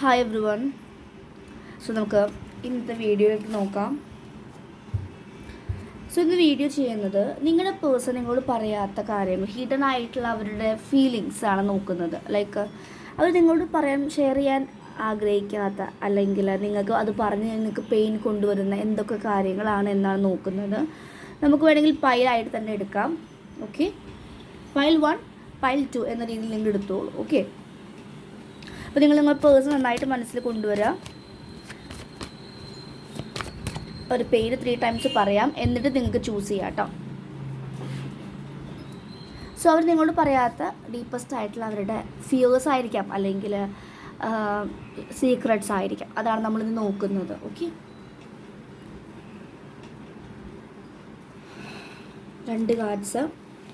Hi every one so നമുക്ക് ഇന്നത്തെ വീഡിയോയിലേക്ക് നോക്കാം. സോ ഇന്ന് വീഡിയോ ചെയ്യുന്നത് നിങ്ങളുടെ പേഴ്സൺ നിങ്ങളോട് പറയാത്ത കാര്യങ്ങൾ ഹിഡൻ ആയിട്ടുള്ള അവരുടെ ഫീലിങ്സ് ആണ് നോക്കുന്നത്. ലൈക്ക് അവർ നിങ്ങളോട് പറയാൻ ഷെയർ ചെയ്യാൻ ആഗ്രഹിക്കാത്ത അല്ലെങ്കിൽ നിങ്ങൾക്ക് അത് പറഞ്ഞ് നിങ്ങൾക്ക് പെയിൻ കൊണ്ടുവരുന്ന എന്തൊക്കെ കാര്യങ്ങളാണ് എന്നാണ് നോക്കുന്നത്. നമുക്ക് വേണമെങ്കിൽ പൈലായിട്ട് തന്നെ എടുക്കാം. Okay pile one pile two എന്ന രീതിയിൽ നിങ്ങൾ എടുത്തോളൂ. ഓക്കെ അപ്പോൾ നിങ്ങൾ നിങ്ങൾ പേഴ്സ് നന്നായിട്ട് മനസ്സിൽ കൊണ്ടുവരിക. ഒരു പേര് ത്രീ ടൈംസ് പറയാം. എന്നിട്ട് നിങ്ങൾക്ക് ചൂസ് ചെയ്യാം കേട്ടോ സോ അവർ നിങ്ങളോട് പറയാത്ത ഡീപ്പസ്റ്റ് ആയിട്ടുള്ള അവരുടെ ഫിയേഴ്സ് ആയിരിക്കാം. അല്ലെങ്കിൽ സീക്രട്സ് ആയിരിക്കാം. അതാണ് നമ്മളിത് നോക്കുന്നത്. ഓക്കെ രണ്ട് കാർഡ്സ്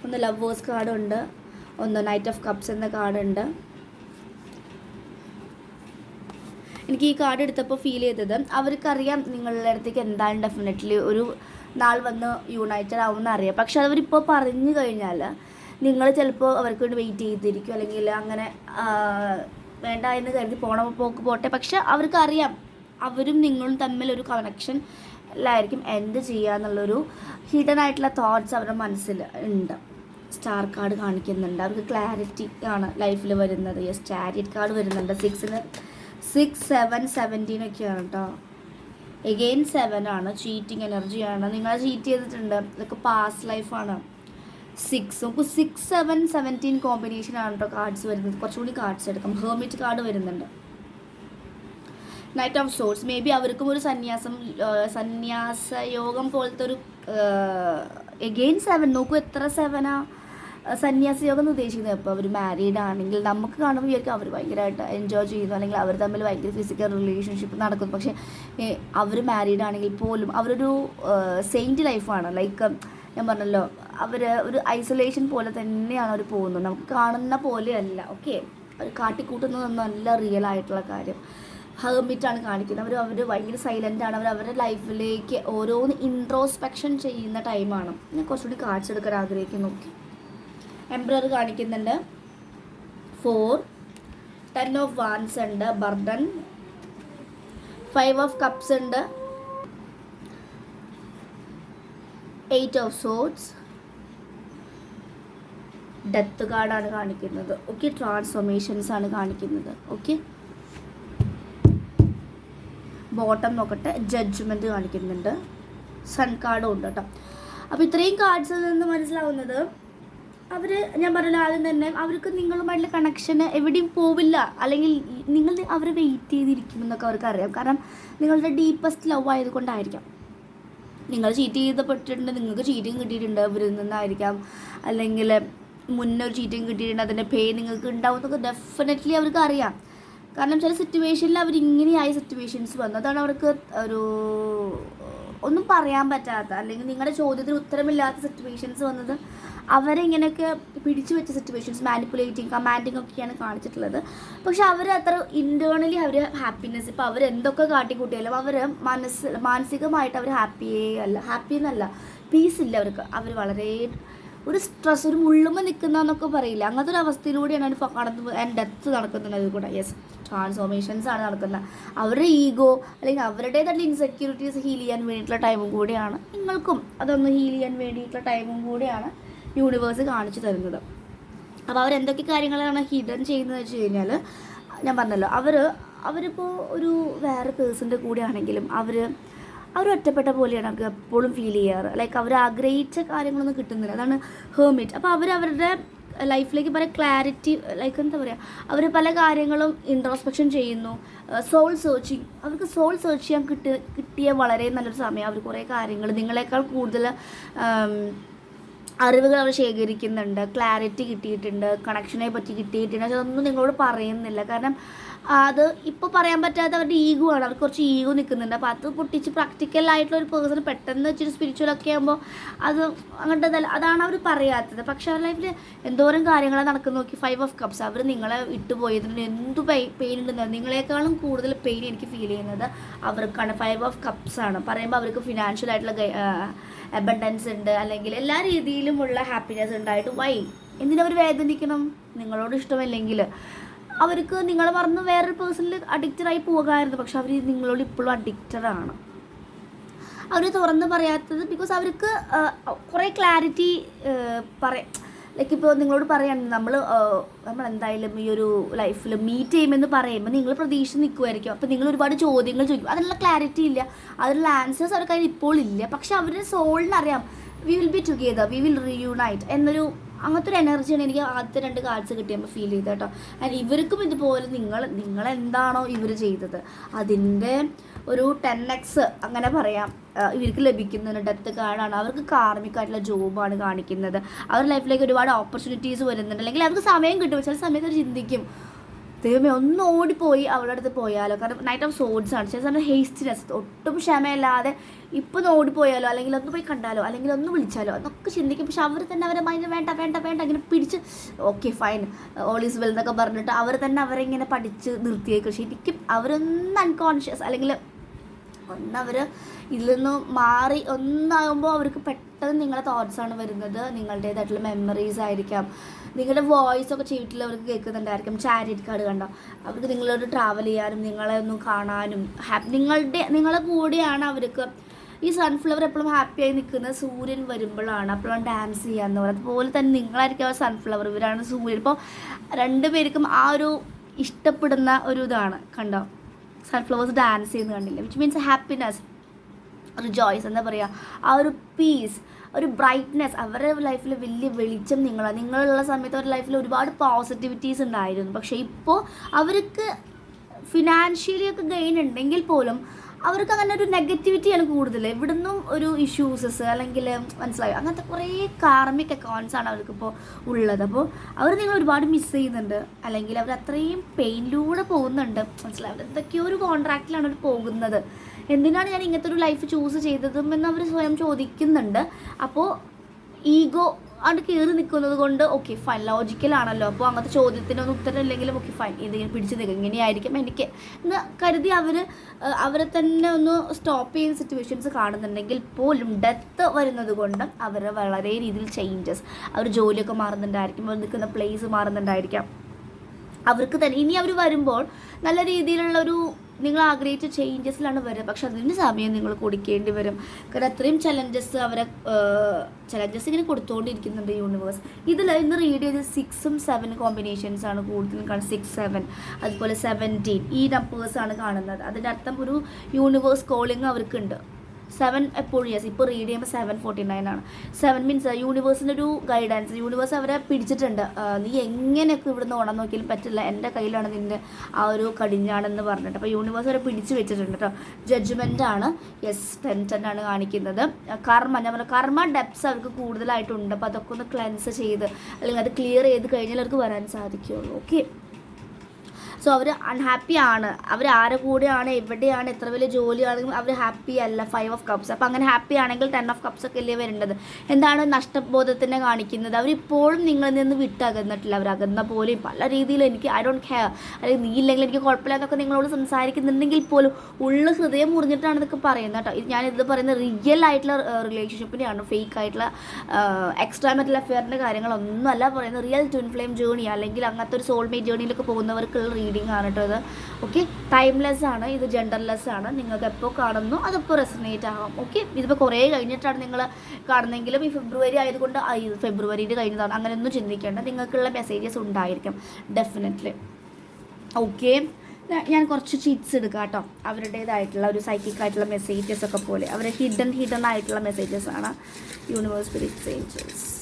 ഒന്ന് ലവേഴ്സ് കാർഡുണ്ട് ഒന്ന് നൈറ്റ് ഓഫ് കപ്സ് എന്ന കാർഡുണ്ട് എനിക്ക് ഈ കാർഡ് എടുത്തപ്പോൾ ഫീൽ ചെയ്തത് അവർക്കറിയാം നിങ്ങളുടെ അടുത്തേക്ക് എന്തായാലും ഡെഫിനറ്റ്ലി ഒരു നാൾ വന്ന് യുണൈറ്റഡ് ആവുമെന്ന് അറിയാം. പക്ഷെ അവരിപ്പോൾ പറഞ്ഞു കഴിഞ്ഞാൽ നിങ്ങൾ ചിലപ്പോൾ അവർക്ക് വേണ്ടി വെയിറ്റ് ചെയ്തിരിക്കും അല്ലെങ്കിൽ അങ്ങനെ വേണ്ട എന്ന് കരുതി പോണ പോക്ക് പോട്ടെ. പക്ഷെ അവർക്കറിയാം അവരും നിങ്ങളും തമ്മിലൊരു കണക്ഷൻ ലായിരിക്കും എന്ത് ചെയ്യുക എന്നുള്ളൊരു ഹിഡൻ ആയിട്ടുള്ള തോട്ട്സ് അവരുടെ മനസ്സിൽ ഉണ്ട്. സ്റ്റാർ കാർഡ് കാണിക്കുന്നുണ്ട്. അവർക്ക് ക്ലാരിറ്റി ആണ് ലൈഫിൽ വരുന്നത്. യെസ് ചാരിറ്റ് കാർഡ് വരുന്നുണ്ട്. സിക്സിന് സിക്സ് സെവൻ സെവന്റീൻ ഒക്കെയാണ് കേട്ടോ എഗെയിൻ സെവൻ ആണ്. ചീറ്റിംഗ് എനർജിയാണ് നിങ്ങൾ ചീറ്റ് ചെയ്തിട്ടുണ്ട്. ഇതൊക്കെ പാസ്റ്റ് ലൈഫാണ് സിക്സ് നമുക്ക് സിക്സ് സെവൻ സെവന്റീൻ കോമ്പിനേഷൻ ആണ് കേട്ടോ കാർഡ്സ് വരുന്നത്. കുറച്ചുകൂടി കാർഡ്സ് എടുക്കാം. ഹെർമിറ്റ് കാർഡ് വരുന്നുണ്ട്. Knight of swords may be അവർക്കും ഒരു സന്യാസം സന്യാസ യോഗം പോലത്തെ ഒരു എഗെയിൻ സെവൻ നോക്കൂ എത്ര സെവനാ സന്യാസ യോഗം എന്ന് ഉദ്ദേശിക്കുന്നത് ഇപ്പോൾ അവർ മാരീഡ് ആണെങ്കിൽ നമുക്ക് കാണുമ്പോൾ വിചാരിക്കും അവർ ഭയങ്കരമായിട്ട് എൻജോയ് ചെയ്യുന്നു. അല്ലെങ്കിൽ അവർ തമ്മിൽ ഭയങ്കര ഫിസിക്കൽ റിലേഷൻഷിപ്പ് നടക്കുന്നു. പക്ഷേ അവർ മാരീഡ് ആണെങ്കിൽ പോലും അവരൊരു സെയിന്റ് ലൈഫാണ് ലൈക്ക് ഞാൻ പറഞ്ഞല്ലോ അവർ ഒരു ഐസൊലേഷൻ പോലെ തന്നെയാണ് അവർ പോകുന്നത്. നമുക്ക് കാണുന്ന പോലെയല്ല. ഓക്കെ അവർ കാട്ടിക്കൂട്ടുന്നതൊന്നും അല്ല റിയൽ ആയിട്ടുള്ള കാര്യം. ഹെർമിറ്റാണ് കാണിക്കുന്നത്. അവർ അവർ ഭയങ്കര സൈലന്റ് ആണ്. അവർ അവരുടെ ലൈഫിലേക്ക് ഓരോന്ന് ഇൻട്രോസ്പെക്ഷൻ ചെയ്യുന്ന ടൈമാണ് ഞാൻ കുറച്ചുകൂടി കാണിച്ചു എടുക്കാൻ ആഗ്രഹിക്കുന്നു. ഓക്കെ എംബ്രർ കാണിക്കുന്നുണ്ട്. ഫോർ ടെൻ ഓഫ് വാൻസ് ഉണ്ട് ബർഡൻ ഫൈവ് ഓഫ് കപ്സ് ഉണ്ട്. എയ്റ്റ് ഓഫ് സോട്സ് ഡെത്ത് കാർഡാണ് കാണിക്കുന്നത്. ഓക്കെ ട്രാൻസ്ഫോർമേഷൻസ് ആണ് കാണിക്കുന്നത്. ഓക്കെ ബോട്ടം നോക്കട്ടെ ജഡ്ജ്മെന്റ് കാണിക്കുന്നുണ്ട്. സൺ കാർഡും ഉണ്ട് കേട്ടോ അപ്പോൾ ഇത്രയും കാർഡ്സിൽ നിന്ന് മനസ്സിലാവുന്നത് അവർ ഞാൻ പറഞ്ഞല്ലോ ആദ്യം തന്നെ അവർക്ക് നിങ്ങളുമായിട്ടുള്ള കണക്ഷന് എവിടെയും പോവില്ല. അല്ലെങ്കിൽ നിങ്ങൾ അവർ വെയിറ്റ് ചെയ്തിരിക്കുമെന്നൊക്കെ അവർക്ക് അറിയാം. കാരണം നിങ്ങളുടെ ഡീപ്പസ്റ്റ് ലവ് ആയതുകൊണ്ടായിരിക്കാം. നിങ്ങൾ ചീറ്റ് ചെയ്തപ്പെട്ടിട്ടുണ്ട് നിങ്ങൾക്ക് ചീറ്റിങ് കിട്ടിയിട്ടുണ്ട് ഇവരിൽ നിന്നായിരിക്കാം. അല്ലെങ്കിൽ മുന്നേ ഒരു ചീറ്റിങ് കിട്ടിയിട്ടുണ്ട് അതിന്റെ പേ നിങ്ങൾക്ക് ഉണ്ടാവും എന്നൊക്കെ ഡെഫിനറ്റ്ലി അവർക്ക് അറിയാം. കാരണം ചില സിറ്റുവേഷനിൽ അവർ ഇങ്ങനെയായ സിറ്റുവേഷൻസ് വന്നു. അതാണ് അവർക്ക് ഒരു ഒന്നും പറയാൻ പറ്റാത്ത അല്ലെങ്കിൽ നിങ്ങളുടെ ചോദ്യത്തിന് ഉത്തരമില്ലാത്ത സിറ്റുവേഷൻസ് വന്നത് അവരെ ഇങ്ങനെയൊക്കെ പിടിച്ചു വെച്ച സിറ്റുവേഷൻസ് മാനിപ്പുലേറ്റിംഗ് കമാൻഡിങ് ഒക്കെയാണ് കാണിച്ചിട്ടുള്ളത്. പക്ഷെ അവർ അത്ര ഇന്റേർണലി അവർ ഹാപ്പിനെസ് ഇപ്പോൾ അവർ എന്തൊക്കെ കാട്ടിക്കൂട്ടിയാലും അവർ മനസ്സ് മാനസികമായിട്ട് അവർ ഹാപ്പിയേ അല്ല ഹാപ്പി എന്നല്ല പീസ് ഇല്ല അവർക്ക്. അവർ വളരെ ഒരു സ്ട്രെസ് ഒരു മുള്ളുമ്പോൾ നിൽക്കുന്നതെന്നൊക്കെ പറയില്ല. അങ്ങനത്തെ ഒരു അവസ്ഥയിലൂടെയാണ് അവർ ഡെത്ത് നടക്കുന്നത് അതിൽ കൂടെ. യെസ് ട്രാൻസ്ഫോർമേഷൻസ് ആണ് നടക്കുന്നത്. അവരുടെ ഈഗോ അല്ലെങ്കിൽ അവരുടേതായിട്ടുള്ള ഇൻസെക്യൂരിറ്റീസ് ഹീൽ ചെയ്യാൻ വേണ്ടിയിട്ടുള്ള ടൈമും കൂടിയാണ്. നിങ്ങൾക്കും അതൊന്ന് ഹീൽ ചെയ്യാൻ വേണ്ടിയിട്ടുള്ള ടൈമും കൂടിയാണ്. യൂണിവേഴ്സ് കാണിച്ചു തരുന്നത്. അപ്പോൾ അവരെന്തൊക്കെ കാര്യങ്ങളാണ് ഹിഡൻ ചെയ്യുന്നത് വെച്ച് കഴിഞ്ഞാൽ ഞാൻ പറഞ്ഞല്ലോ അവർ അവരിപ്പോൾ ഒരു വേറെ പേഴ്സന്റെ കൂടെ ആണെങ്കിലും അവർ അവർ ഒറ്റപ്പെട്ട പോലെയാണ് അവർക്ക് എപ്പോഴും ഫീൽ ചെയ്യാറ്. ലൈക്ക് അവർ ആഗ്രഹിച്ച കാര്യങ്ങളൊന്നും കിട്ടുന്നില്ല. അതാണ് ഹേമിറ്റ് അപ്പോൾ അവർ അവരുടെ ലൈഫിലേക്ക് പല ക്ലാരിറ്റി ലൈക്ക് എന്താ പറയുക അവർ പല കാര്യങ്ങളും ഇൻട്രോസ്പെക്ഷൻ ചെയ്യുന്നു. സോൾ സെർച്ചിങ് അവർക്ക് സോൾ സെർച്ച് ചെയ്യാൻ കിട്ടി കിട്ടിയ വളരെ നല്ലൊരു സമയം. അവർ കുറേ കാര്യങ്ങൾ നിങ്ങളെക്കാൾ കൂടുതൽ അറിവുകൾ അവർ ശേഖരിക്കുന്നുണ്ട് ക്ലാരിറ്റി കിട്ടിയിട്ടുണ്ട് കണക്ഷനെ പറ്റി കിട്ടിയിട്ടുണ്ട്. പക്ഷെ അതൊന്നും നിങ്ങളോട് പറയുന്നില്ല. കാരണം അത് ഇപ്പോൾ പറയാൻ പറ്റാത്ത അവരുടെ ഈഗോ ആണ്. അവർക്ക് കുറച്ച് ഈഗോ നിൽക്കുന്നുണ്ട് അപ്പോൾ അത് പൊട്ടിച്ച് പ്രാക്ടിക്കൽ ആയിട്ടുള്ള ഒരു പേഴ്സൺ പെട്ടെന്ന് വെച്ചൊരു സ്പിരിച്വലൊക്കെ ആകുമ്പോൾ അത് അങ്ങനത്തെ അതാണ് അവർ പറയാത്തത്. പക്ഷെ അവരുടെ ലൈഫിൽ എന്തോരം കാര്യങ്ങളാണ് നടക്കുന്ന നോക്കി. ഫൈവ് ഓഫ് കപ്സ് അവർ നിങ്ങളെ വിട്ടുപോയതിന് എന്ത് പെയിൻ ഉണ്ടെന്ന് നിങ്ങളെക്കാളും കൂടുതൽ പെയിൻ എനിക്ക് ഫീൽ ചെയ്യുന്നത് അവർക്കാണ്. ഫൈവ് ഓഫ് കപ്സ് ആണ്. പറയുമ്പോൾ അവർക്ക് ഫിനാൻഷ്യൽ ആയിട്ടുള്ള അബണ്ടൻസ് ഉണ്ട്. അല്ലെങ്കിൽ എല്ലാ രീതിയിലുമുള്ള ഹാപ്പിനെസ് ഉണ്ടായിട്ട്. വൈ എന്തിനവർ വേദനിക്കണം? നിങ്ങളോട് ഇഷ്ടമല്ലെങ്കിൽ. അവർക്ക് നിങ്ങൾ പറഞ്ഞ് വേറൊരു പേഴ്സണിൽ അഡിക്റ്റഡ് ആയി പോകാമായിരുന്നു പക്ഷെ അവർ നിങ്ങളോട് ഇപ്പോഴും അഡിക്റ്റഡ് ആണ്. അവർ തുറന്ന് പറയാത്തത് ബിക്കോസ് അവർക്ക് കുറേ ക്ലാരിറ്റി പറ ലൈക്ക് ഇപ്പോൾ നിങ്ങളോട് പറയാണ് നമ്മൾ നമ്മൾ എന്തായാലും ഈ ഒരു ലൈഫിൽ മീറ്റ് ചെയ്യുമെന്ന് പറയുമ്പോൾ നിങ്ങൾ പ്രതീക്ഷ നിൽക്കുമായിരിക്കും അപ്പോൾ നിങ്ങൾ ഒരുപാട് ചോദ്യങ്ങൾ ചോദിക്കും. അതിനുള്ള ക്ലാരിറ്റി ഇല്ല. അതിനുള്ള ആൻസേഴ്സ് അവർക്ക് അതിൽ ഇപ്പോൾ ഇല്ല. പക്ഷെ അവരുടെ സോളിനറിയാം we will be together we will reunite എന്നൊരു അങ്ങനത്തെ ഒരു എനർജിയാണ് എനിക്ക് ആദ്യത്തെ രണ്ട് കാർഡ്സ് കിട്ടിയപ്പോൾ ഫീൽ ചെയ്തത് കേട്ടോ. ആൻഡ് ഇവർക്കും ഇതുപോലെ നിങ്ങൾ നിങ്ങൾ എന്താണോ ഇവർ ചെയ്തത് അതിന്റെ ഒരു ടെൻ എക്സ് അങ്ങനെ പറയാം. ഇവർക്ക് ലഭിക്കുന്നതിന് ഡെത്ത് കാർഡാണ് അവർക്ക് കാർമികമായിട്ടുള്ള ജോബാണ് കാണിക്കുന്നത്. അവരുടെ ലൈഫിലേക്ക് ഒരുപാട് ഓപ്പർച്യൂണിറ്റീസ് വരുന്നുണ്ട്. അല്ലെങ്കിൽ അവർക്ക് സമയം കിട്ടും. ചില സമയത്ത് അവർ ചിന്തിക്കും ദൈവമേ ഒന്ന് ഓടിപ്പോയി അവളുടെ അടുത്ത് പോയാലോ? കാരണം നൈറ്റ് ഓഫ് സോഡ്സ് ആണ്. ചില സമയം ഹേസ്റ്റിനെസ് ഒട്ടും ക്ഷമയല്ലാതെ ഇപ്പം ഒന്ന് ഓടിപ്പോയാലോ? അല്ലെങ്കിൽ ഒന്ന് പോയി കണ്ടാലോ? അല്ലെങ്കിൽ ഒന്ന് വിളിച്ചാലോ? എന്നൊക്കെ ചിന്തിക്കും. പക്ഷെ അവർ തന്നെ അവരെ മൈൻഡ് വേണ്ട വേണ്ട വേണ്ട ഇങ്ങനെ പിടിച്ച് okay fine all is well എന്നൊക്കെ പറഞ്ഞിട്ട് അവർ തന്നെ അവരെ ഇങ്ങനെ പഠിച്ച് നിർത്തിയേക്കും. ശരിക്കും അവരൊന്ന് അൺകോൺഷ്യസ് അല്ലെങ്കിൽ ഒന്നവർ ഇതിൽ നിന്ന് മാറി ഒന്നാകുമ്പോൾ അവർക്ക് പെട്ടെന്ന് നിങ്ങളെ തോട്ട്സ് ആണ് വരുന്നത്. നിങ്ങളുടേതായിട്ടുള്ള മെമ്മറീസ് ആയിരിക്കാം. നിങ്ങളുടെ വോയിസ് ഒക്കെ ചെയ്തിട്ടിൽ അവർക്ക് കേൾക്കുന്നുണ്ടായിരിക്കും. ചാരിറ്റി കാർഡ് കണ്ടോ? അവർക്ക് നിങ്ങളോട് ട്രാവൽ ചെയ്യാനും നിങ്ങളെ ഒന്ന് കാണാനും ഹാപ്പി നിങ്ങളുടെ നിങ്ങളെ കൂടെയാണ് അവർക്ക് ഈ സൺഫ്ലവർ എപ്പോഴും ഹാപ്പിയായി നിൽക്കുന്നത് സൂര്യൻ വരുമ്പോഴാണ്. അപ്പോഴാണ് ഡാൻസ് ചെയ്യാന്ന് പറയുന്നത് അതുപോലെ തന്നെ നിങ്ങളായിരിക്കും ആ സൺഫ്ലവർ ഇവരാണ് സൂര്യൻ. ഇപ്പോൾ രണ്ടുപേർക്കും ആ ഒരു ഇഷ്ടപ്പെടുന്ന ഒരു ഇതാണ്. കണ്ടോ? സൺഫ്ലവേഴ്സ് ഡാൻസ് ചെയ്യുന്നത് കണ്ടില്ല? വിച്ച് മീൻസ് ഹാപ്പിനെസ് ഒരു ജോയ്സ് എന്താ പറയുക ആ ഒരു പീസ് ഒരു ബ്രൈറ്റ്നെസ് അവരുടെ ലൈഫിൽ വലിയ വെളിച്ചം നിങ്ങളാണ് നിങ്ങളുള്ള സമയത്ത് അവരുടെ ലൈഫിൽ ഒരുപാട് പോസിറ്റിവിറ്റീസ് ഉണ്ടായിരുന്നു. പക്ഷേ ഇപ്പോൾ അവർക്ക് ഫിനാൻഷ്യലി ഒക്കെ ഗെയിൻ ഉണ്ടെങ്കിൽ പോലും അവർക്ക് അങ്ങനെ ഒരു നെഗറ്റിവിറ്റിയാണ് കൂടുതൽ ഇവിടുന്നും ഒരു ഇഷ്യൂസസ് അല്ലെങ്കിൽ മനസ്സിലായോ? അങ്ങനത്തെ കുറേ കാർമിക് അക്കൗണ്ട്സ് ആണ് അവർക്കിപ്പോൾ ഉള്ളത്. അപ്പോൾ അവർ നിങ്ങൾ ഒരുപാട് മിസ് ചെയ്യുന്നുണ്ട്. അല്ലെങ്കിൽ അവർ അത്രയും പെയിനിലൂടെ പോകുന്നുണ്ട്. മനസ്സിലായോ? എന്തൊക്കെയോ ഒരു കോൺട്രാക്റ്റിലാണ് അവർ പോകുന്നത്. എന്തിനാണ് ഞാൻ ഇങ്ങനത്തെ ഒരു ലൈഫ് ചൂസ് ചെയ്തതും എന്ന് അവർ സ്വയം ചോദിക്കുന്നുണ്ട്. അപ്പോൾ ഈഗോ അത് കയറി നിൽക്കുന്നത് കൊണ്ട് ഓക്കെ ഫൈൻ ലോജിക്കലാണല്ലോ അപ്പോൾ അങ്ങനത്തെ ചോദ്യത്തിനൊന്നും ഉത്തരം ഇല്ലെങ്കിലും ഓക്കെ ഫൈൻ ഇതിങ്ങനെ പിടിച്ച് നിൽക്കും? ഇങ്ങനെയായിരിക്കും എനിക്ക്. എന്ന് കരുതി അവർ അവരെ തന്നെ ഒന്ന് സ്റ്റോപ്പ് ചെയ്യുന്ന സിറ്റുവേഷൻസ് കാണുന്നുണ്ടെങ്കിൽ പോലും ഡെത്ത് വരുന്നത് കൊണ്ട് അവർ വളരെ രീതിയിൽ ചേഞ്ചസ് അവർ ജോലിയൊക്കെ മാറുന്നുണ്ടായിരിക്കും അവർ നിൽക്കുന്ന പ്ലേസ് മാറുന്നുണ്ടായിരിക്കാം. അവർക്ക് തന്നെ ഇനി അവർ വരുമ്പോൾ നല്ല രീതിയിലുള്ള ഒരു നിങ്ങൾ ആഗ്രഹിച്ച ചേഞ്ചസിലാണ് വരിക. പക്ഷെ അതിന് സമയം നിങ്ങൾ കൊടുക്കേണ്ടി വരും. കാരണം അത്രയും ചലഞ്ചസ് അവരെ ചലഞ്ചസ് ഇങ്ങനെ കൊടുത്തുകൊണ്ടിരിക്കുന്നുണ്ട് യൂണിവേഴ്സ് ഇതിൽ ഇന്ന് റീഡ് ചെയ്ത് സിക്സും സെവൻ കോമ്പിനേഷൻസ് ആണ് കൂടുതലും കാണുന്നത്. സിക്സ് സെവൻ അതുപോലെ സെവന്റീൻ ഈ നമ്പേഴ്സ് ആണ് കാണുന്നത്. അതിന്റെ അർത്ഥം ഒരു യൂണിവേഴ്സ് കോളിംഗ് അവർക്കുണ്ട് സെവൻ എപ്പോഴും യെസ് ഇപ്പോൾ റീഡ് ചെയ്യുമ്പോൾ സെവൻ ഫോർട്ടി നയൻ ആണ് സെവൻ മീൻസ് യൂണിവേഴ്സിന്റെ ഒരു ഗൈഡൻസ് യൂണിവേഴ്സ് അവരെ പിടിച്ചിട്ടുണ്ട്. നീ എങ്ങനെയൊക്കെ ഇവിടുന്ന് ഓണം നോക്കിയാലും പറ്റില്ല. എന്റെ കയ്യിലാണ് നിന്റെ ആ ഒരു കടിഞ്ഞാണെന്ന് പറഞ്ഞിട്ട്. അപ്പോൾ യൂണിവേഴ്സ് അവരെ പിടിച്ച് വെച്ചിട്ടുണ്ട് കേട്ടോ ജഡ്ജ്മെന്റ് ആണ്. യെസ് ടെൻ ടെൻ ആണ് കാണിക്കുന്നത് കർമ്മ ഞാൻ പറഞ്ഞു കർമ്മ ഡെപ്സ് അവർക്ക് കൂടുതലായിട്ടുണ്ട്. അപ്പോൾ അതൊക്കെ ഒന്ന് ക്ലെൻസ് ചെയ്ത് അല്ലെങ്കിൽ അത് ക്ലിയർ ചെയ്ത് കഴിഞ്ഞാൽ അവർക്ക് വരാൻ സാധിക്കുകയുള്ളൂ. ഓക്കെ സോ അവർ അൺഹാപ്പി ആണ്. അവർ ആരെ കൂടെയാണ് എവിടെയാണ് എത്ര വലിയ ജോലിയാണെങ്കിലും അവർ ഹാപ്പി അല്ല. ഫൈവ് ഓഫ് കപ്സ് അപ്പോൾ അങ്ങനെ ഹാപ്പി ആണെങ്കിൽ ടെൻ ഓഫ് കപ്സ് ഒക്കെ അല്ലേ വരേണ്ടത്? എന്താണ് നഷ്ടബോധത്തിനെ കാണിക്കുന്നത്? അവരിപ്പോഴും നിങ്ങളിൽ നിന്ന് വിട്ടകന്നിട്ടില്ല. അവർ അകന്ന പോലെയും പല രീതിയിൽ എനിക്ക് ഐ ഡോണ്ട് കെയർ അല്ലെങ്കിൽ നീ ഇല്ലെങ്കിൽ എനിക്ക് കുഴപ്പമില്ല എന്നൊക്കെ നിങ്ങളോട് സംസാരിക്കുന്നുണ്ടെങ്കിൽ പോലും ഉള്ള ഹൃദയം മുറിഞ്ഞിട്ടാണ് ഇതൊക്കെ പറയുന്നത് കേട്ടോ. ഇത് ഞാനിത് പറയുന്നത് റിയൽ ആയിട്ടുള്ള റിലേഷൻഷിപ്പിനെയാണ് ഫേക്ക് ആയിട്ടുള്ള എക്സ്ട്രാ മെറ്റൽ അഫെയറിന്റെ കാര്യങ്ങളൊന്നുമല്ല പറയുന്നത്. റിയൽ ട്വിൻ ഫ്ലെയിം ജേണി അല്ലെങ്കിൽ അങ്ങനത്തെ ഒരു സോൾമേറ്റ് ജേണിയിലൊക്കെ പോകുന്നവർക്കുള്ള റീഡിംഗ് ആണ് കേട്ടോ ഇത് ഓക്കെ ടൈംലെസ് ആണ്. ഇത് ജെൻഡർലെസ് ആണ്. നിങ്ങൾക്ക് എപ്പോൾ കാണുന്നു അതിപ്പോൾ റെസനേറ്റ് ആകാം ഓക്കെ ഇതിപ്പോൾ കുറേ കഴിഞ്ഞിട്ടാണ് നിങ്ങൾ കാണുന്നെങ്കിലും ഈ ഫെബ്രുവരി ആയതുകൊണ്ട് ഇത് ഫെബ്രുവരിയിൽ കഴിഞ്ഞതാണ്. അങ്ങനെയൊന്നും ചിന്തിക്കേണ്ട. നിങ്ങൾക്കുള്ള മെസ്സേജസ് ഉണ്ടായിരിക്കും. ഡെഫിനറ്റ്ലി ഓക്കെ ഞാൻ കുറച്ച് ചീറ്റ്സ് എടുക്കാം കേട്ടോ. അവരുടേതായിട്ടുള്ള ഒരു സൈക്കിക് ആയിട്ടുള്ള മെസ്സേജസ് ഒക്കെ പോലെ. അവരെ ഹിഡൻ ഹിഡൻ ആയിട്ടുള്ള മെസ്സേജസ് ആണ്. Universe fit angels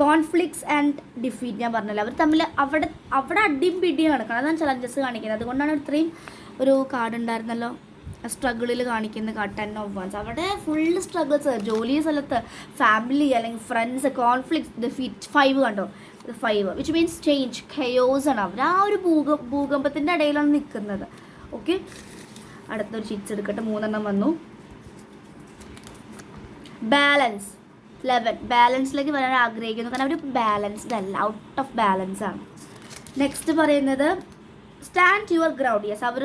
conflicts and defeat ഞാൻ പറഞ്ഞല്ലോ. അവർ തമ്മിൽ അവിടെ അവിടെ അടിയും പിടിയും നടക്കണം. അതാണ് ചലഞ്ചസ് കാണിക്കുന്നത്. അതുകൊണ്ടാണ് ഇത്രയും ഒരു കാർഡ് ഉണ്ടായിരുന്നല്ലോ. സ്ട്രഗിളിൽ കാണിക്കുന്ന കാർഡ് ടെൻ ഓഫ് വൺസ് അവിടെ ഫുള്ള് സ്ട്രഗിൾസ് ജോലി സ്ഥലത്ത് ഫാമിലി അല്ലെങ്കിൽ ഫ്രണ്ട്സ് കോൺഫ്ലിക്ട്സ് ഡിഫീറ്റ് ഫൈവ് കണ്ടോ? Five which means change chaos ആണ്. അവർ ആ ഒരു ഭൂക ഭൂകമ്പത്തിന്റെ ഇടയിലാണ് നിൽക്കുന്നത്. ഓക്കെ അടുത്തൊരു ചിറ്റ്സ് എടുക്കട്ടെ. മൂന്നെണ്ണം വന്നു. ബാലൻസ് ലെവൻ ബാലൻസിലേക്ക് വരാൻ ആഗ്രഹിക്കുന്നു. കാരണം അവർ ബാലൻസ്ഡ് അല്ല ഔട്ട് ഓഫ് ബാലൻസ് ആണ്. നെക്സ്റ്റ് പറയുന്നത് സ്റ്റാൻഡ് യുവർ ഗ്രൗണ്ട് യെസ് അവർ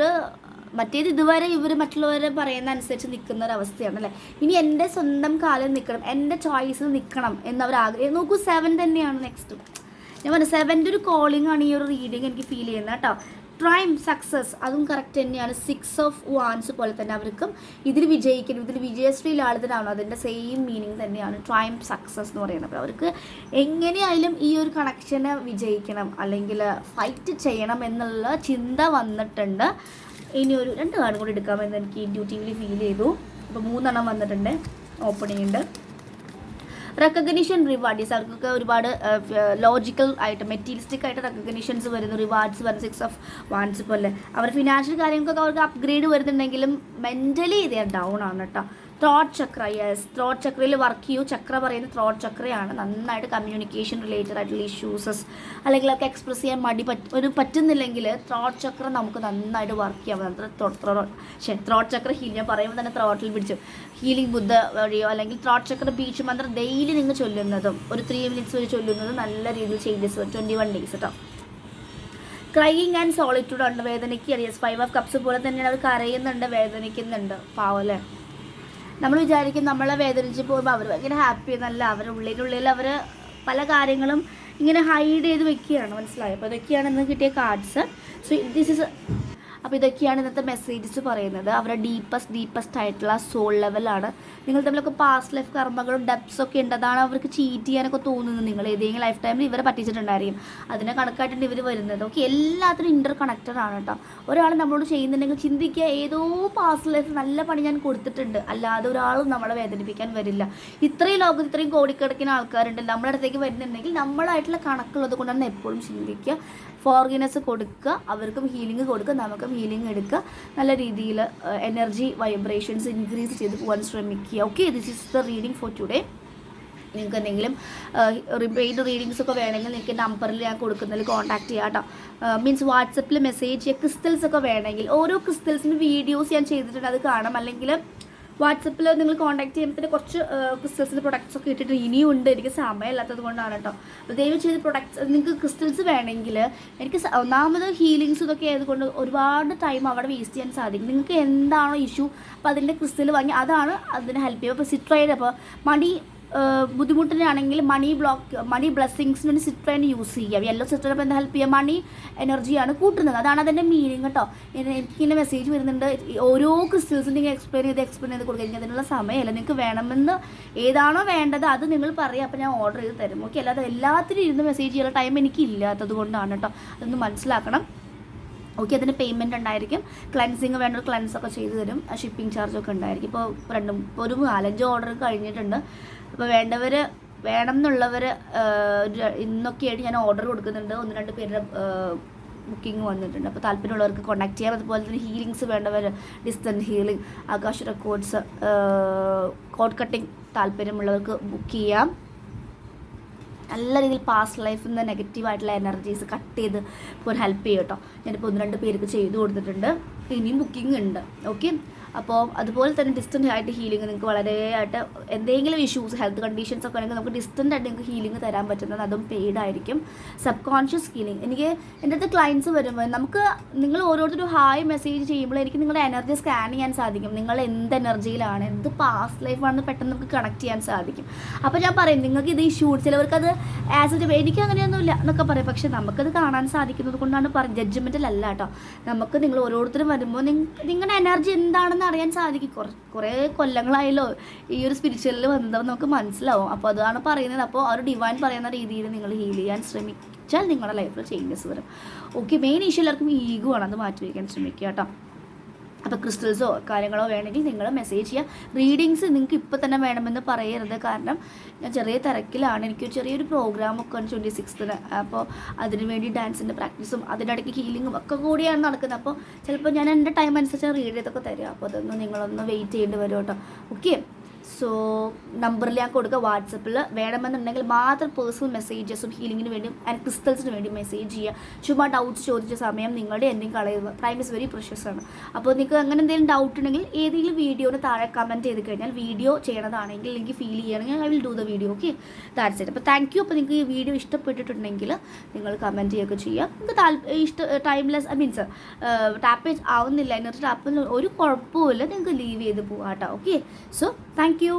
മറ്റേത് ഇതുവരെ ഇവർ മറ്റുള്ളവരെ പറയുന്ന അനുസരിച്ച് നിൽക്കുന്ന ഒരു അവസ്ഥയാണ് അല്ലേ? ഇനി എന്റെ സ്വന്തം കാലിൽ നിൽക്കണം എന്റെ ചോയ്സിൽ നിൽക്കണം എന്നവർ ആഗ്രഹം നോക്കൂ സെവൻ തന്നെയാണ് നെക്സ്റ്റ് ഞാൻ പറഞ്ഞു സെവന്റെ ഒരു കോളിംഗ് ആണ് ഈ ഒരു റീഡിങ് എനിക്ക് ഫീൽ ചെയ്യുന്നത് കേട്ടോ. ട്രൈം സക്സസ് അതും കറക്റ്റ് തന്നെയാണ്. സിക്സ് ഓഫ് വാൻസ് പോലെ തന്നെ അവർക്കും ഇതിൽ വിജയിക്കണം ഇതിൽ വിജയശ്രീലാളിതനാണോ അതിന്റെ സെയിം മീനിങ് തന്നെയാണ് ട്രൈം സക്സസ് എന്ന് പറയുന്നത്. അപ്പോൾ അവർക്ക് എങ്ങനെയായാലും ഈ ഒരു കണക്ഷനെ വിജയിക്കണം അല്ലെങ്കിൽ ഫൈറ്റ് ചെയ്യണം എന്നുള്ള ചിന്ത വന്നിട്ടുണ്ട്. ഇനി ഒരു രണ്ട് കാർഡ് കൂടി എടുക്കാമെന്ന് എനിക്ക് ഇൻഡ്യൂട്ടീവ്ലി ഫീൽ ചെയ്തു. അപ്പോൾ മൂന്നെണ്ണം വന്നിട്ടുണ്ട്. ഓപ്പണിംഗ് ഉണ്ട്. റെക്കഗ്നീഷൻ റിവാർഡ് ഈ അവർക്കൊക്കെ ഒരുപാട് ലോജിക്കൽ ആയിട്ട് മെറ്റീരിയലിസ്റ്റിക് ആയിട്ട് റെക്കഗ്നീഷൻസ് വരുന്നു. റിവാർഡ്സ് വരുന്ന സിക്സ് ഓഫ് വാൻസ് പോലെ. അവർ ഫിനാൻഷ്യൽ കാര്യങ്ങൾക്കൊക്കെ അവർക്ക് അപ്ഗ്രേഡ് വരുന്നുണ്ടെങ്കിലും മെന്റലി ഇതേ ഡൗൺ ആണ് കേട്ടോ ത്രോട്ട് ചക്ര യെസ് ത്രോട്ട് ചക്രയിൽ വർക്ക് ചെയ്യൂ. ചക്ര പറയുന്ന ത്രോട്ട് ചക്രയാണ് നന്നായിട്ട് കമ്മ്യൂണിക്കേഷൻ റിലേറ്റഡ് ആയിട്ടുള്ള ഇഷ്യൂസസ് അല്ലെങ്കിൽ അതൊക്കെ എക്സ്പ്രസ് ചെയ്യാൻ മടി പറ്റ ഒരു പറ്റുന്നില്ലെങ്കിൽ ത്രോട്ട് ചക്ര നമുക്ക് നന്നായിട്ട് വർക്ക് ചെയ്യാം. പക്ഷേ ത്രോട്ട് ചക്ര ഹീൽ ഞാൻ പറയുമ്പോൾ തന്നെ ത്രോട്ടിൽ പിടിച്ചു. ഹീലിംഗ് ബുദ്ധ വഴിയോ അല്ലെങ്കിൽ ത്രോട്ട് ചക്ര ബീച്ച് മന്ത്രം ഡെയിലി നിങ്ങൾ ചൊല്ലുന്നതും ഒരു ത്രീ മിനിറ്റ്സ് വരെ ചൊല്ലുന്നതും നല്ല രീതിയിൽ ചേഞ്ചസ് വരും. ട്വന്റി വൺ ഡേയ്സ് കേട്ടോ ക്രൈയിങ് ആൻഡ് സോളിറ്റ്യൂഡ് ഉണ്ട് വേദനയ്ക്ക് അറിയാം ഫൈവ് ഓഫ് കപ്സ് പോലെ തന്നെയാണ് അവർ കരയുന്നുണ്ട് വേദനിക്കുന്നുണ്ട്. പാവല്ലേ നമ്മൾ വിചാരിക്കും നമ്മളെ വേദനിച്ച് പോകുമ്പോൾ അവർ ഭയങ്കര ഹാപ്പി എന്നല്ല അവരുടെ ഉള്ളിനുള്ളിൽ അവർ പല കാര്യങ്ങളും ഇങ്ങനെ ഹൈഡ് ചെയ്ത് വെക്കുകയാണ് മനസ്സിലായോ? അപ്പോൾ ഇതൊക്കെയാണ് ഇന്ന് കിട്ടിയ കാർഡ്സ് സോ ദിസ് ഇസ് അപ്പോൾ ഇതൊക്കെയാണ് ഇന്നത്തെ മെസ്സേജസ് പറയുന്നത്. അവരുടെ ഡീപ്പസ്റ്റ് ഡീപ്പസ്റ്റ് ആയിട്ടുള്ള സോൾ ലെവലാണ് നിങ്ങൾ തമ്മിലൊക്കെ പാസ്റ്റ് ലൈഫ് കർമ്മങ്ങളും ഡെപ്സ് ഒക്കെ ഉണ്ട് അതാണ് അവർക്ക് ചീറ്റ് ചെയ്യാനൊക്കെ തോന്നുന്നത്. നിങ്ങൾ ഏതെങ്കിലും ലൈഫ് ടൈമിൽ ഇവരെ പറ്റിച്ചിട്ടുണ്ടായിരിക്കും. അതിനെ കണക്കായിട്ടുണ്ട് ഇവർ വരുന്നത്. ഓക്കെ എല്ലാത്തിനും ഇന്റർ കണക്റ്റഡ് ആണ് കേട്ടോ. ഒരാൾ നമ്മളോട് ചെയ്യുന്നുണ്ടെങ്കിൽ ചിന്തിക്കുക ഏതോ പാസ്റ്റ് ലൈഫ് നല്ല പണി ഞാൻ കൊടുത്തിട്ടുണ്ട്. അല്ലാതെ ഒരാളും നമ്മളെ വേദനിപ്പിക്കാൻ വരില്ല. ഇത്രയും ലോകത്ത് ഇത്രയും കോടിക്കണക്കിന് ആൾക്കാരുണ്ട്. നമ്മുടെ അടുത്തേക്ക് വരുന്നുണ്ടെങ്കിൽ നമ്മളായിട്ടുള്ള കണക്കുള്ളത് കൊണ്ടാണ് എപ്പോഴും ചിന്തിക്കുക. ഫോർഗിനസ് കൊടുക്കുക അവർക്കും ഹീലിംഗ് കൊടുക്കുക നമുക്കും ഹീലിംഗ് എടുക്കുക. നല്ല രീതിയിൽ എനർജി വൈബ്രേഷൻസ് ഇൻക്രീസ് ചെയ്ത് പോകാൻ ശ്രമിക്കുക. Okay this is the reading for today നിങ്ങൾക്ക് എന്തെങ്കിലും പെയ്ഡ് റീഡിങ്സ് ഒക്കെ വേണമെങ്കിൽ നിങ്ങൾക്ക് നമ്പറിൽ ഞാൻ കൊടുക്കുന്നതിൽ കോൺടാക്ട് ചെയ്യാം കേട്ടോ. മീൻസ് വാട്സപ്പിൽ മെസ്സേജ് ചെയ്യുക ക്രിസ്റ്റൽസ് ഒക്കെ വേണമെങ്കിൽ ഓരോ ക്രിസ്റ്റൽസിന് വീഡിയോസ് ഞാൻ ചെയ്തിട്ടുണ്ട്. അത് കാണാം. അല്ലെങ്കിൽ വാട്സപ്പിൽ നിങ്ങൾ കോൺടാക്ട് ചെയ്യുമ്പോൾ കുറച്ച് ക്രിസ്റ്റൽസിന്റെ പ്രൊഡക്ട്സ് ഒക്കെ ഇട്ടിട്ട് ഇനിയും ഉണ്ട്. എനിക്ക് സമയമില്ലാത്തത് കൊണ്ടാണ് കേട്ടോ. അപ്പോൾ ദയവ് ചെയ്ത് പ്രൊഡക്ട്സ് നിങ്ങൾക്ക് ക്രിസ്റ്റൽസ് വേണമെങ്കിൽ എനിക്ക് ഒന്നാമത് ഹീലിങ്സ് ഇതൊക്കെ ആയതുകൊണ്ട് ഒരുപാട് ടൈം അവിടെ വേസ്റ്റ് ചെയ്യാൻ സാധിക്കും. നിങ്ങൾക്ക് എന്താണോ ഇഷ്യൂ അപ്പോൾ അതിന്റെ ക്രിസ്റ്റൽ വാങ്ങി അതാണ് അതിനെ ഹെൽപ്പ് ചെയ്യുക. അപ്പോൾ സിട്രൈഡ് അപ്പോൾ മണി ബുദ്ധിമുട്ടിനാണെങ്കിൽ മണി ബ്ലോക്ക് മണി ബ്ലെസ്സിങ്സിന് വേണ്ടി സിട്രൈൻ യൂസ് ചെയ്യാം യെല്ലോ സിട്രൈൻ അപ്പോൾ എന്താ ഹെൽപ്പ് ചെയ്യാം മണി എനർജിയാണ് കൂട്ടുന്നത്. അതാണ് അതിന്റെ മീനിങ് കേട്ടോ. ഇങ്ങനെ എനിക്കിങ്ങനെ മെസ്സേജ് വരുന്നുണ്ട്. ഓരോ ക്രിസ്റ്റൽസും നിങ്ങൾ എക്സ്പ്ലെയിൻ ചെയ്ത് എക്സ്പ്ലെയിൻ ചെയ്ത് കൊടുക്കുക. എനിക്ക് അതിനുള്ള സമയമല്ല. നിങ്ങൾക്ക് വേണമെന്ന് ഏതാണോ വേണ്ടത് അത് നിങ്ങൾ പറയുക. അപ്പോൾ ഞാൻ ഓർഡർ ചെയ്ത് തരും. ഓക്കെ അല്ലാതെ എല്ലാത്തിനും ഇരുന്ന് മെസ്സേജ് ചെയ്യാൻ ടൈം എനിക്ക് ഇല്ലാത്തത് കൊണ്ടാണ് കേട്ടോ. അതൊന്ന് മനസ്സിലാക്കണം. ഓക്കെ അതിന് പേയ്മെന്റ് ഉണ്ടായിരിക്കും. ക്ലൻസിങ് വേണ്ട ക്ലൻസ് ഒക്കെ ചെയ്തു തരും. ഷിപ്പിംഗ് ചാർജൊക്കെ ഉണ്ടായിരിക്കും. ഇപ്പോൾ രണ്ടും ഒരു നാലഞ്ച് ഓർഡർ കഴിഞ്ഞിട്ടുണ്ട്. അപ്പോൾ വേണ്ടവർ വേണം എന്നുള്ളവർ ഇന്നൊക്കെയായിട്ട് ഞാൻ ഓർഡർ കൊടുക്കുന്നുണ്ട്. ഒന്ന് രണ്ട് പേരുടെ ബുക്കിംഗ് വന്നിട്ടുണ്ട്. അപ്പോൾ താല്പര്യമുള്ളവർക്ക് കോൺടാക്ട് ചെയ്യാം. അതുപോലെ തന്നെ ഹീലിങ്സ് വേണ്ടവർ distant healing Akasha records cord cutting താല്പര്യമുള്ളവർക്ക് ബുക്ക് ചെയ്യാം. നല്ല രീതിയിൽ പാസ്റ്റ് ലൈഫിൽ നിന്ന് നെഗറ്റീവായിട്ടുള്ള എനർജീസ് കട്ട് ചെയ്ത് ഇപ്പോൾ ഹെൽപ്പ് ചെയ്യും കേട്ടോ ഞാനിപ്പോൾ ഒന്ന് രണ്ട് പേർക്ക് ചെയ്തു കൊടുത്തിട്ടുണ്ട്. ഇനിയും ബുക്കിംഗ് ഉണ്ട്. ഓക്കെ അപ്പോൾ അതുപോലെ തന്നെ ഡിസ്റ്റന്റ് ആയിട്ട് ഹീലിംഗ് നിങ്ങൾക്ക് വളരെ ആയിട്ട് എന്തെങ്കിലും ഇഷ്യൂസ് ഹെൽത്ത് കണ്ടീഷൻസ് ഒക്കെ ഉണ്ടെങ്കിൽ നമുക്ക് ഡിസ്റ്റന്റ് ആയിട്ട് നിങ്ങൾക്ക് ഹീലിംഗ് തരാൻ പറ്റുന്നത് അതും പെയ്ഡ് ആയിരിക്കും. സബ് കോൺഷ്യസ് ഹീലിംഗ് എനിക്ക് എന്റെ അടുത്ത് ക്ലയൻസ് വരുമ്പോൾ നമുക്ക് നിങ്ങൾ ഓരോരുത്തരും ഹായ് മെസ്സേജ് ചെയ്യുമ്പോൾ എനിക്ക് നിങ്ങളുടെ എനർജി സ്കാൻ ചെയ്യാൻ സാധിക്കും. നിങ്ങൾ എന്ത് എനർജിയിലാണ് എന്ത് പാസ്റ്റ് ലൈഫാണെന്ന് പെട്ടെന്ന് നമുക്ക് കണക്ട് ചെയ്യാൻ സാധിക്കും. അപ്പോൾ ഞാൻ പറയും നിങ്ങൾക്ക് ഇത് ഇഷ്യൂ ചിലവർക്ക് അത് ആസ് എ എനിക്ക് അങ്ങനെയൊന്നുമില്ല എന്നൊക്കെ പറയും. പക്ഷേ നമുക്കത് കാണാൻ സാധിക്കുന്നത് കൊണ്ടാണ് പറ ജഡ്ജ്മെന്റിലല്ല കേട്ടോ. നമുക്ക് നിങ്ങൾ ഓരോരുത്തരും വരുമ്പോൾ നിങ്ങളുടെ എനർജി എന്താണെന്ന് അറിയാൻ സാധിക്കും. കുറേ കുറേ കൊല്ലങ്ങളായല്ലോ ഈ ഒരു സ്പിരിച്വലിൽ വന്നത് നമുക്ക് മനസ്സിലാവും. അപ്പോൾ അതാണ് പറയുന്നത്. അപ്പോൾ ആ ഒരു ഡിവൈൻ പറയുന്ന രീതിയിൽ നിങ്ങൾ ഹീൽ ചെയ്യാൻ ശ്രമിച്ചാൽ നിങ്ങളുടെ ലൈഫിൽ ചേഞ്ചസ് വരും. ഓക്കെ മെയിൻ ഇഷ്യൂ എല്ലാവർക്കും ഈഗോ ആണ്. അത് മാറ്റി വയ്ക്കാൻ ശ്രമിക്കുക കേട്ടോ. അപ്പോൾ ക്രിസ്റ്റൽസോ കാര്യങ്ങളോ വേണമെങ്കിൽ നിങ്ങൾ മെസ്സേജ് ചെയ്യുക റീഡിങ്സ് നിങ്ങൾക്ക് ഇപ്പോൾ തന്നെ വേണമെന്ന് പറയരുത്. കാരണം ഞാൻ ചെറിയ തിരക്കിലാണ്. എനിക്ക് ചെറിയൊരു പ്രോഗ്രാമൊക്കെ ഉണ്ട് ട്വന്റി സിക്സ്ത്തിന് അപ്പോൾ അതിനുവേണ്ടി ഡാൻസിന്റെ പ്രാക്ടീസും അതിനിടയ്ക്ക് ഹീലിങ്ങും ഒക്കെ കൂടിയാണ് നടക്കുന്നത്. അപ്പോൾ ചിലപ്പോൾ ഞാൻ എന്റെ ടൈം അനുസരിച്ച് റീഡ് ചെയ്തൊക്കെ തരിക അപ്പോൾ അതൊന്ന് നിങ്ങളൊന്ന് വെയിറ്റ് ചെയ്യേണ്ടി വരും കേട്ടോ. ഓക്കെ സോ നമ്പറിൽ ഞാൻ കൊടുക്കുക വാട്സപ്പിൽ വേണമെന്നുണ്ടെങ്കിൽ മാത്രം പേഴ്സണൽ മെസ്സേജസും ഹീലിങ്ങിന് വേണ്ടി ആൻഡ് ക്രിസ്റ്റൽസിന് വേണ്ടി മെസ്സേജ് ചെയ്യുക. ചുമ്മാ ഡൗട്ട്സ് ചോദിച്ച സമയം നിങ്ങളുടെ എന്തെങ്കിലും കളയുക ടൈം ഇസ് വെരി പ്രഷ്യസ് ആണ്. അപ്പോൾ നിങ്ങൾക്ക് അങ്ങനെ എന്തെങ്കിലും ഡൗട്ട് ഉണ്ടെങ്കിൽ ഏതെങ്കിലും വീഡിയോന് താഴെ കമന്റ് ചെയ്ത് കഴിഞ്ഞാൽ വീഡിയോ ചെയ്യണതാണെങ്കിൽ എനിക്ക് ഫീൽ ചെയ്യണമെങ്കിൽ I will do the video okay that's it അപ്പോൾ താങ്ക് യു അപ്പോൾ നിങ്ങൾക്ക് ഈ വീഡിയോ ഇഷ്ടപ്പെട്ടിട്ടുണ്ടെങ്കിൽ നിങ്ങൾ കമന്റ് ചെയ്യുകയൊക്കെ ചെയ്യുക. നിങ്ങൾക്ക് താല്പര്യം ഇഷ്ട ടൈംലെസ് ഐ മീൻസ് ടാപ്പേജ് ആവുന്നില്ല. എന്നിട്ട് ടാപ്പ് ഒരു കുഴപ്പമില്ല നിങ്ങൾക്ക് ലീവ് ചെയ്ത് പോകാം കേട്ടോ ഓക്കെ സോ താങ്ക് യു